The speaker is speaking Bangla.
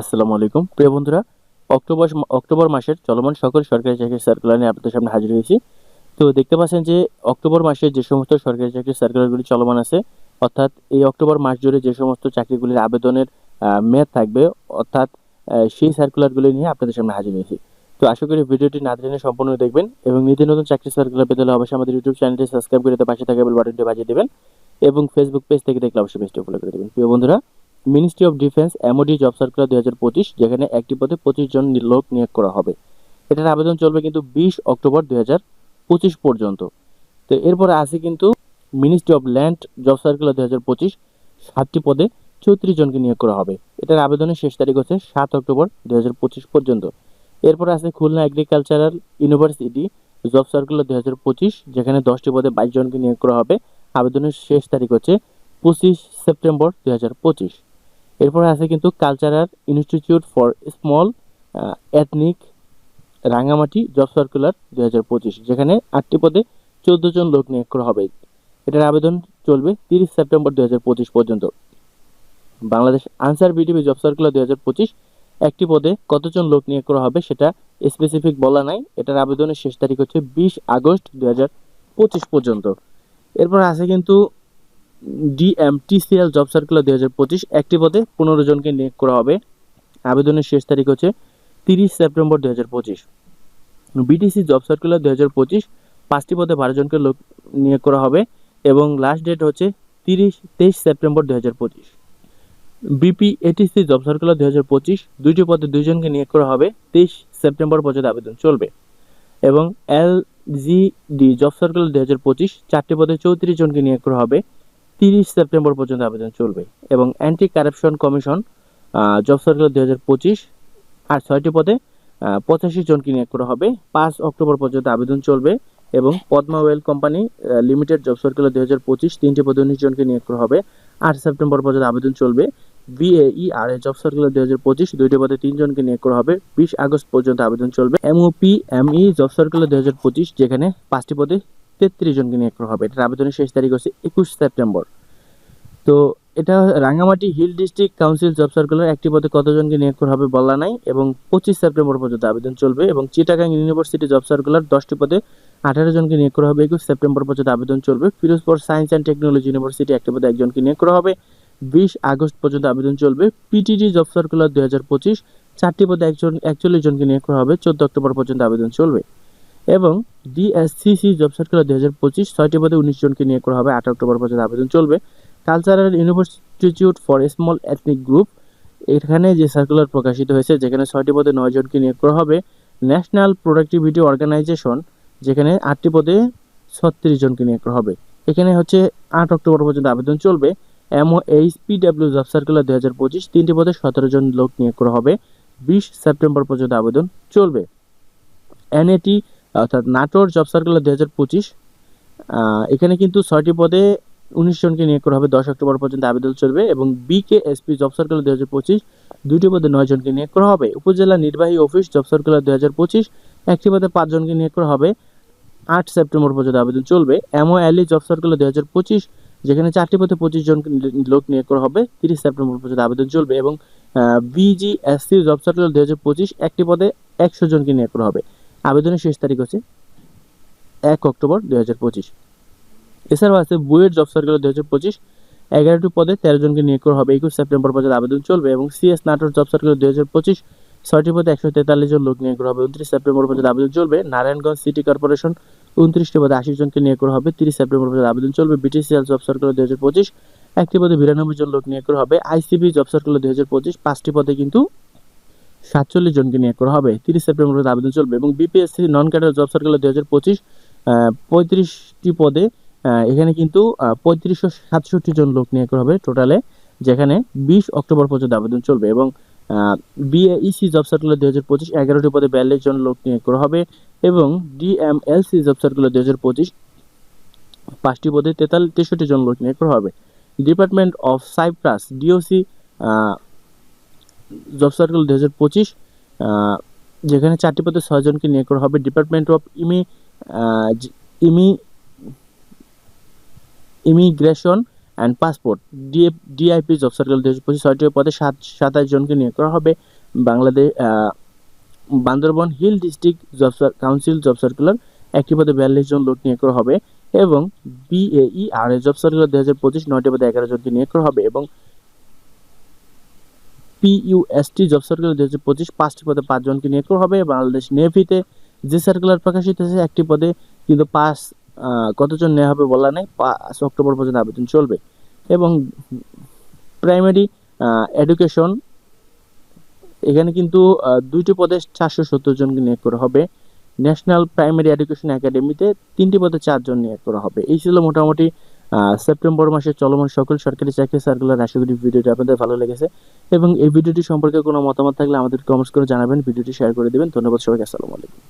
আসসালামু আলাইকুম। প্রিয় বন্ধুরা, অক্টোবর অক্টোবর মাসের চলমান সকল সরকারি চাকরির সার্কুলার নিয়ে আপনাদের সামনে হাজির হয়েছি। তো দেখতে পাচ্ছেন যে অক্টোবর মাসে যে সমস্ত সরকারি চাকরির সার্কুলারগুলি চলমান আছে, অর্থাৎ এই অক্টোবর মাস জুড়ে যে সমস্ত চাকরিগুলির আবেদনের মেয়াদ থাকবে, অর্থাৎ সেই সার্কুলারগুলি নিয়ে আপনাদের সামনে হাজির হয়েছি। তো আশা করি ভিডিওটি না টেনে সম্পূর্ণ দেখবেন এবং নিত্য নতুন চাকরি সার্কুলার পেতে হলে অবশ্যই আমাদের ইউটিউব চ্যানেলটি সাবস্ক্রাইব করে পাশে থাকা বাটনটি বাজিয়ে দেবেন এবং ফেসবুক পেজ থেকে দেখলে অবশ্যই পেজটি ফলো করে দেবেন। প্রিয় বন্ধুরা ministry of defence MOD job circular দুই হাজার পঁচিশ, যেখানে একটি পদে পঁচিশ জন লোক নিয়োগ করা হবে। এটার আবেদন চলবে কিন্তু বিশ অক্টোবর দুই হাজার পঁচিশ পর্যন্ত। তো এরপরে আছে কিন্তু ministry of land job circular দুই হাজার পঁচিশ, সাতটি পদে চৌত্রিশ জনকে নিয়োগ করা হবে। এটার আবেদনের শেষ তারিখ হচ্ছে সাত অক্টোবর দুই হাজার পঁচিশ পর্যন্ত। এরপর আছে Khulna agricultural university job circular দুই হাজার পঁচিশ, যেখানে দশটি পদে বাইশ জনকে নিয়োগ করা হবে। আবেদনের শেষ তারিখ হচ্ছে পঁচিশ সেপ্টেম্বর দুই হাজার পঁচিশ। এরপরে আছে কিন্তু cultural institute for small ethnic Rangamati job circular দুই হাজার পঁচিশ, যেখানে আটটি পদে চোদ্দ জন লোক নিয়োগ করা হবে। এটার আবেদন চলবে তিরিশ সেপ্টেম্বর দুই পর্যন্ত। Bangladesh Ansar BTV job circular দুই একটি পদে কতজন লোক নিয়োগ করা হবে সেটা স্পেসিফিক বলা নাই। এটার আবেদনের শেষ তারিখ হচ্ছে বিশ আগস্ট দুই হাজার পঁচিশ পর্যন্ত। এরপর আছে কিন্তু ডিএমটিসিএল জব সার্কুলার দুই হাজার পঁচিশ একটি পদে পনেরো জনকে নিয়োগ করা হবে। আবেদনের শেষ তারিখ হচ্ছে তিরিশ সেপ্টেম্বর দুই হাজার পঁচিশ। বিটিসি জব সার্কুলার দুই হাজার পঁচিশ পাঁচটি পদে বারো জনকে লোক নিয়োগ করা হবে এবং লাস্ট ডেট হচ্ছে তিরিশ তেইশ সেপ্টেম্বর দুই হাজার পঁচিশ। বিপি এটিসি জব সার্কুলার দুই হাজার পঁচিশ দুইটি পদে দুইজনকে নিয়োগ করা হবে, তেইশ সেপ্টেম্বর পর্যন্ত আবেদন চলবে। এবং L G D job circular দুই হাজার পঁচিশ চারটি পদে চৌত্রিশ জনকে নিয়োগ করা হবে তিরিশ সেপ্টেম্বর পর্যন্ত আবেদন চলবে এবং anti corruption commission job circular দুই হাজার পঁচিশ আর ছয়টি পদে পঁচাশি জনকে নিয়োগ করা হবে। পাঁচ অক্টোবর পর্যন্ত আবেদন চলবে এবং Padma oil company limited job circular দুই হাজার পঁচিশ তিনটি পদে উনিশ জনকে নিয়োগ করা হবে। আট সেপ্টেম্বর পর্যন্ত আবেদন চলবে। বিএই আর এ জব সার্কুলার দুই হাজার পঁচিশ দুইটি পদে তিনজনকে নিয়োগ করা হবে। বিশ আগস্ট পর্যন্ত আবেদন চলবে। এমওপি এমই জব সার্কুলার দুই হাজার পঁচিশ যেখানে পাঁচটি পদে তেত্রিশ জনকে নিয়োগ করা হবে। এটার আবেদনের শেষ তারিখ হচ্ছে একুশ সেপ্টেম্বর। তো এটা Rangamati hill district council job circular একটি পদে কতজনকে নিয়োগ করা হবে বলা নাই এবং পঁচিশ সেপ্টেম্বর পর্যন্ত আবেদন চলবে এবং চিটাগাং ইউনিভার্সিটি জব সার্কুলার দশটি পদে আঠারো জনকে নিয়োগ করা হবে, একুশ সেপ্টেম্বর পর্যন্ত আবেদন চলবে। Firozpur science and technology university একটি পদে একজনকে নিয়োগ করা হবে। বিশ আগস্ট পর্যন্ত আবেদন চলবে। পিটিডি জব সার্কুলার দুই হাজার পঁচিশ, চারটি পদে একজন একচল্লিশ জনকে নিয়োগ করা হবে। চোদ্দ অক্টোবর পর্যন্ত আবেদন চলবে। এবং ডিএসসিসি জব সার্কুলার দুই হাজার পঁচিশ ছয়টি পদে উনিশ জনকে নিয়োগ করা হবে। আট অক্টোবর পর্যন্ত আবেদন চলবে। Cultural institute for small ethnic group এখানে যে সার্কুলার প্রকাশিত হয়েছে, যেখানে ছয়টি পদে নয় জনকে নিয়োগ করা হবে। ন্যাশনাল প্রোডাক্টিভিটি অর্গানাইজেশন যেখানে আটটি পদে ছত্রিশ জনকে নিয়োগ করা হবে। এখানে হচ্ছে আট অক্টোবর পর্যন্ত আবেদন চলবে। MO H PW job circular দুই হাজার পঁচিশ তিনটি পদে সতেরো জন লোক নিয়োগ করা হবে। বিশ সেপ্টেম্বর পর্যন্ত আবেদন চলবে। এনএটি অর্থাৎ নাটোর জব সার্কুলার দুই হাজার পঁচিশ এখানে কিন্তু ছয়টি পদে উনিশ জনকে নিয়োগ করা হবে। দশ অক্টোবর পর্যন্ত আবেদন চলবে এবং বিকেএসপি জব সার্কুলার দুই হাজার পঁচিশ, দুইটি পদে নয় জনকে নিয়োগ করা হবে। উপজেলা নির্বাহী অফিস জব সার্কুলার দুই হাজার পঁচিশ, একটি পদে পাঁচ জনকে নিয়োগ করা হবে। আট সেপ্টেম্বর পর্যন্ত আবেদন চলবে। এমও অ্যালি জব সার্কুলার দুই হাজার পঁচিশ, যেখানে চারটি পদে পঁচিশ জন লোক নিয়োগ করা হবে, তিরিশ সেপ্টেম্বর পর্যন্ত আবেদন চলবে এবং বিজিএসসি জব সার্কুলার দুই হাজার পঁচিশ, একটি পদে একশো জনকে নিয়োগ করা হবে। আবেদনের শেষ তারিখ হচ্ছে এক অক্টোবর দুই হাজার পঁচিশ। এছাড়াও আছে বুয়েট জব সার্কুলার দুই হাজার পঁচিশ এগারোটি পদে তেরো জনকে নিয়োগ করা হবে। একুশ সেপ্টেম্বর পর্যন্ত আবেদন চলবে এবং সিএস নাটোর জব সার্কুলার দুই হাজার পঁচিশ, ছয়টি পদে একশো তেতাল্লিশ জন লোক নিয়োগ করা হবে। উনত্রিশ সেপ্টেম্বর পর্যন্ত আবেদন চলবে। নারায়ণগঞ্জ সিটি কর্পোরেশন উনত্রিশটি পদে আশি জনকে নিয়োগ করা হবে। তিরিশ সেপ্টেম্বর পর্যন্ত আবেদন চলবে। বিটিসিএল জব সার্কুলার দুই হাজার পঁচিশ, একটি পদে বিরানব্বই জন লোক নিয়োগ করা হবে। আইসিবি জব সার্কুলার দুই হাজার পঁচিশ, পাঁচটি পদে কিন্তু সাতচল্লিশ জনকে নিয়োগ করা হবে। তিরিশ সেপ্টেম্বর পর্যন্ত আবেদন চলবে এবং BPSC non cadre job circular দুই হাজার পঁচিশ পঁয়ত্রিশটি পদে এখানে কিন্তু পঁয়ত্রিশশো সাতষট্টি জন লোক নিয়োগ করা হবে টোটালে, যেখানে বিশ অক্টোবর পর্যন্ত আবেদন চলবে এবং বিএইসি জব সার্কুলার দুই হাজার পঁচিশ, এগারোটি পদে বিয়াল্লিশ জন লোক নিয়োগ করা হবে এবং ডিএমএলসি জব সার্কুলার দুই হাজার পঁচিশ, পাঁচটি পদে তেতাল্লিশ তেষট্টি জন লোক নিয়োগ করা হবে। Department of Cyprus DOC job circular দুই হাজার পঁচিশ যেখানে চারটি পদে ছয়জনকে নিয়োগ করা হবে। Department of immi immi, immigration and passport. DF DIP job circle দুই হাজার পঁচিশ, ছয়টি পদে সাত সাতাশ জনকে নিয়োগ করা হবে। Bangladesh Bandarban hill district job council job circular, একটি পদে বিয়াল্লিশ জন লোক নিয়োগ করা হবে এবং বিএই আর জব সার্কুলার দুই হাজার পঁচিশ, নয়টি পদে এগারো জনকে নিয়োগ করা হবে এবং পিইউএসটি জব সার্কুলার দুই হাজার পঁচিশ পাঁচটি পদে পাঁচ জনকে নিয়োগ করা হবে। বাংলাদেশ নেভিতে যে সার্কুলার প্রকাশিত হয়েছে, একটি পদে কিন্তু পাঁচ কতজন নেওয়া হবে বলা নেই, পাঁচ অক্টোবর পর্যন্ত আবেদন চলবে। এবং প্রাইমারি এডুকেশন এখানে কিন্তু দুইটি পদে চারশো সত্তর জনকে নিয়োগ করা হবে। ন্যাশনাল প্রাইমারি এডুকেশন একাডেমিতে তিনটি পদে চারজন নিয়োগ করা হবে। এই ছিল মোটামুটি সেপ্টেম্বর মাসে চলমান সকল সরকারি চাকরি সার্কুলার, আশা করি ভিডিওটি আপনাদের ভালো লেগেছে। এবং এই ভিডিওটি সম্পর্কে কোনো মতামত থাকলে আমাদের কমেন্টস করে জানাবেন, ভিডিওটি শেয়ার করে দেবেন। ধন্যবাদ সবাইকে, আসসালামু আলাইকুম।